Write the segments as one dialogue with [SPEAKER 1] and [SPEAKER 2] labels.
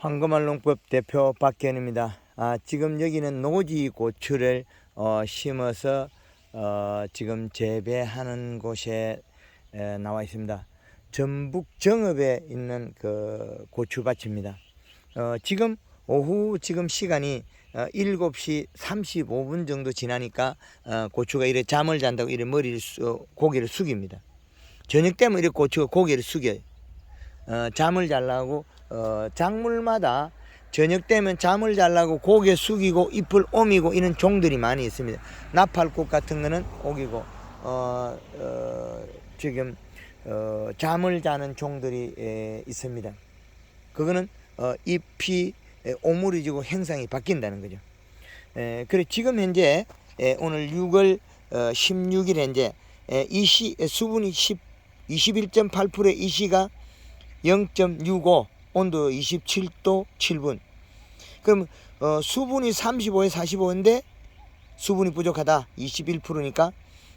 [SPEAKER 1] 황금알 농법 대표 박현입니다. 아, 지금 여기는 노지 고추를 어, 심어서 어, 지금 재배하는 곳에 에, 나와 있습니다. 전북 정읍에 있는 그 고추밭입니다. 어, 지금 오후 지금 시간이 어, 7시 35분 정도 지나니까 어, 고추가 이래 잠을 잔다고 이래 머리를 수, 고개를 숙입니다. 저녁 되면 이렇게 고추가 고개를 숙여요. 어, 잠을 자려고 어, 작물마다 저녁 되면 잠을 자려고 고개 숙이고 잎을 오미고 이런 종들이 많이 있습니다. 나팔꽃 같은 거는 오기고 어, 어, 지금 어, 잠을 자는 종들이 에, 있습니다. 그거는 어, 잎이 에, 오므려지고 행상이 바뀐다는 거죠. 에, 그래 지금 현재 에, 오늘 6월 어, 16일 현재 에, 이시 에, 수분이 10, 21.8%의 이시가 0.65 온도 27도 7분. 그럼 어, 수분이 35에 45인데 수분이 부족하다. 21%니까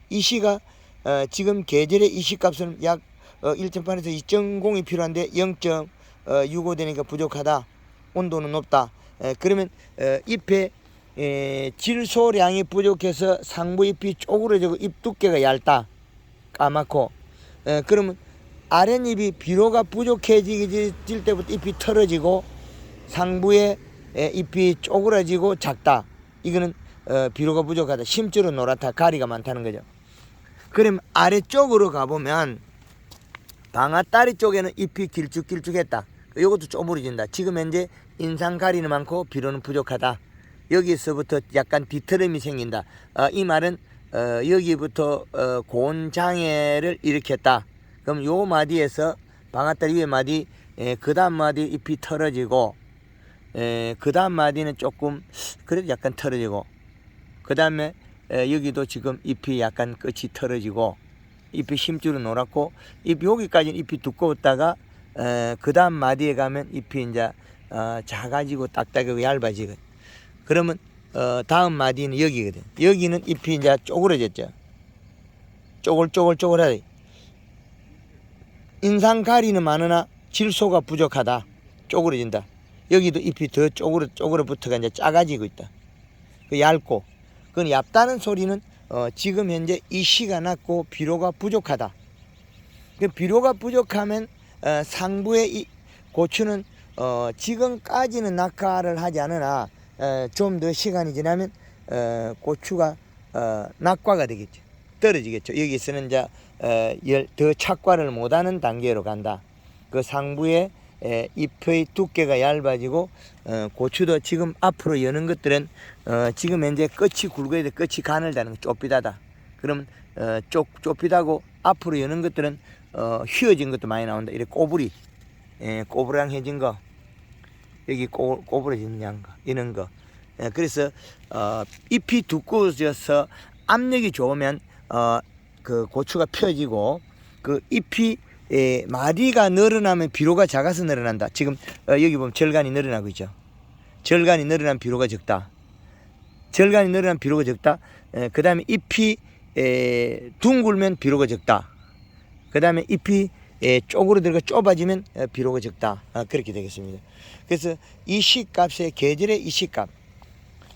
[SPEAKER 1] 이 시가 어, 지금 계절의 이시 값은 약 어, 1.8에서 2.0이 필요한데 0.65 되니까 부족하다. 온도는 높다. 에, 그러면 어, 잎에 에, 질소량이 부족해서 상부 잎이 쪼그러지고 잎 두께가 얇다. 까맣고. 에, 그러면 아랫잎이 비료가 부족해질 때부터 잎이 털어지고 상부에 에, 잎이 쪼그라지고 작다. 이거는 어, 비료가 부족하다. 심줄은 노랗다. 가리가 많다는 거죠. 그럼 아래쪽으로 가보면 방아다리 쪽에는 잎이 길쭉길쭉했다. 이것도 쪼무러진다. 지금 현재 인상 가리는 많고 비료는 부족하다. 여기서부터 약간 뒤트름이 생긴다. 어, 이 말은 어, 여기부터 어, 고온 장애를 일으켰다. 그럼 요 마디에서 방아다리 위에 마디, 에, 그 다음 마디 잎이 털어지고, 에, 그 다음 마디는 조금 그래도 약간 털어지고, 그 다음에 여기도 지금 잎이 약간 끝이 털어지고, 잎이 심줄은 노랗고, 잎 여기까지는 잎이 두꺼웠다가, 에, 그 다음 마디에 가면 잎이 이제 어, 작아지고 딱딱하고 얇아지거든. 그러면 어, 다음 마디는 여기거든. 여기는 잎이 이제 쪼그러졌죠. 쪼글쪼글쪼글하다. 인상 가리는 많으나 질소가 부족하다. 쪼그러진다. 여기도 잎이 더 쪼그러 쪼그러 붙어가 이제 작아지고 있다. 그 얇고. 그건 얇다는 소리는 어, 지금 현재 이 시가 낮고 비료가 부족하다. 그 비료가 부족하면 어, 상부의 이 고추는 어, 지금까지는 낙하를 하지 않으나 어, 좀 더 시간이 지나면 어, 고추가 어, 낙과가 되겠죠. 떨어지겠죠. 여기서는 이제 어, 열, 더 착과를 못하는 단계로 간다. 그 상부에 에, 잎의 두께가 얇아지고 어, 고추도 지금 앞으로 여는 것들은 어, 지금 현재 끝이 굵어야 돼 끝이 가늘다는 거 좁비다다. 그럼 어, 좁 좁비다고 앞으로 여는 것들은 어, 휘어진 것도 많이 나온다. 이렇게 꼬부리, 에, 꼬부랑해진 거, 여기 꼬, 꼬부러진 양 거, 이런 거. 에, 그래서 어, 잎이 두꺼워져서 압력이 좋으면 어, 그 고추가 펴지고 그 잎이 에, 마디가 늘어나면 비료가 작아서 늘어난다. 지금 어, 여기 보면 절간이 늘어나고 있죠. 절간이 늘어난 비료가 적다. 절간이 늘어난 비료가 적다. 그 다음에 잎이 에, 둥글면 비료가 적다. 그 다음에 잎이 에, 쪼그러들고 좁아지면 어, 비료가 적다. 아, 그렇게 되겠습니다. 그래서 이 시값의 계절의 이 시값,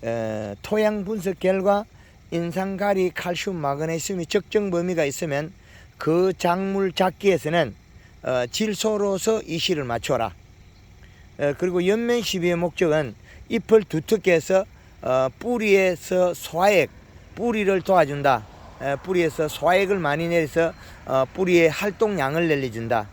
[SPEAKER 1] 어, 토양 분석 결과 인상가리, 칼슘, 마그네슘이 적정 범위가 있으면 그 작물 작기에서는 어, 질소로서 이 시를 맞춰라. 어, 그리고 연면 시비의 목적은 잎을 두텁게 해서 어, 뿌리에서 소화액, 뿌리를 도와준다. 에, 뿌리에서 소화액을 많이 내서 어, 뿌리의 활동량을 늘려준다.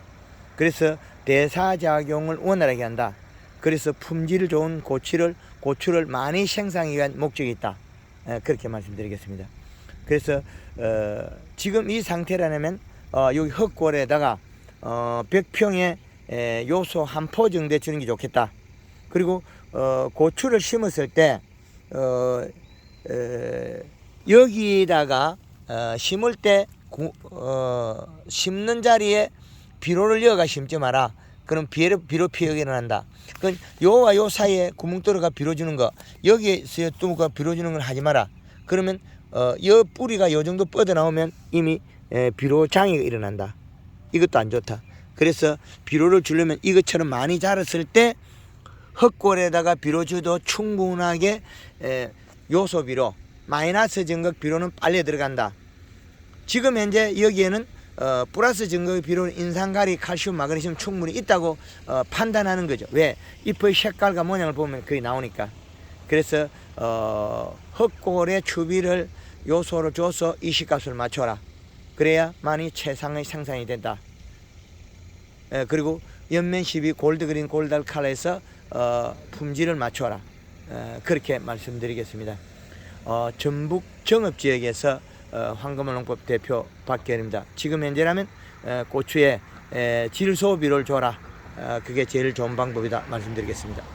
[SPEAKER 1] 그래서 대사작용을 원활하게 한다. 그래서 품질 좋은 고추를 고추를 많이 생산하기 위한 목적이 있다. 에, 그렇게 말씀드리겠습니다. 그래서 어, 지금 이 상태라면 어, 여기 흙골에다가 어, 100평에 에, 요소 한 포 정도 주는 게 좋겠다. 그리고 어, 고추를 심었을 때 어, 에, 여기다가 어, 심을 때 구, 어, 심는 자리에 비료를 이어가 심지 마라. 그럼 비료, 비료 피해가 일어난다. 그 요와 요 사이에 구멍 뚫어가 비료 주는 거 여기에서 뚫어가 비료 주는 걸 하지 마라. 그러면 어, 여 뿌리가 요 정도 뻗어 나오면 이미 에, 비료 장애가 일어난다. 이것도 안 좋다. 그래서 비료를 주려면 이것처럼 많이 자랐을 때 흑골에다가 비료 줘도 충분하게 에, 요소 비료 마이너스 증극 비료는 빨리 들어간다. 지금 현재 여기에는 어, 플러스 증거의 비료는 인산가리, 칼슘, 마그네슘 충분히 있다고 어, 판단하는 거죠. 왜? 잎의 색깔과 모양을 보면 거의 나오니까. 그래서 어, 흑골의 추비를 요소를 줘서 이식값을 맞춰라. 그래야 많이 최상의 생산이 된다. 에, 그리고 연면 12 골드 그린 골달 칼에서 어, 품질을 맞춰라. 에, 그렇게 말씀드리겠습니다. 어, 전북 정읍 지역에서 어, 황금원농법 대표 박계현입니다. 지금 현재라면 에, 고추에 에, 질소비를 줘라. 어, 그게 제일 좋은 방법이다 말씀드리겠습니다.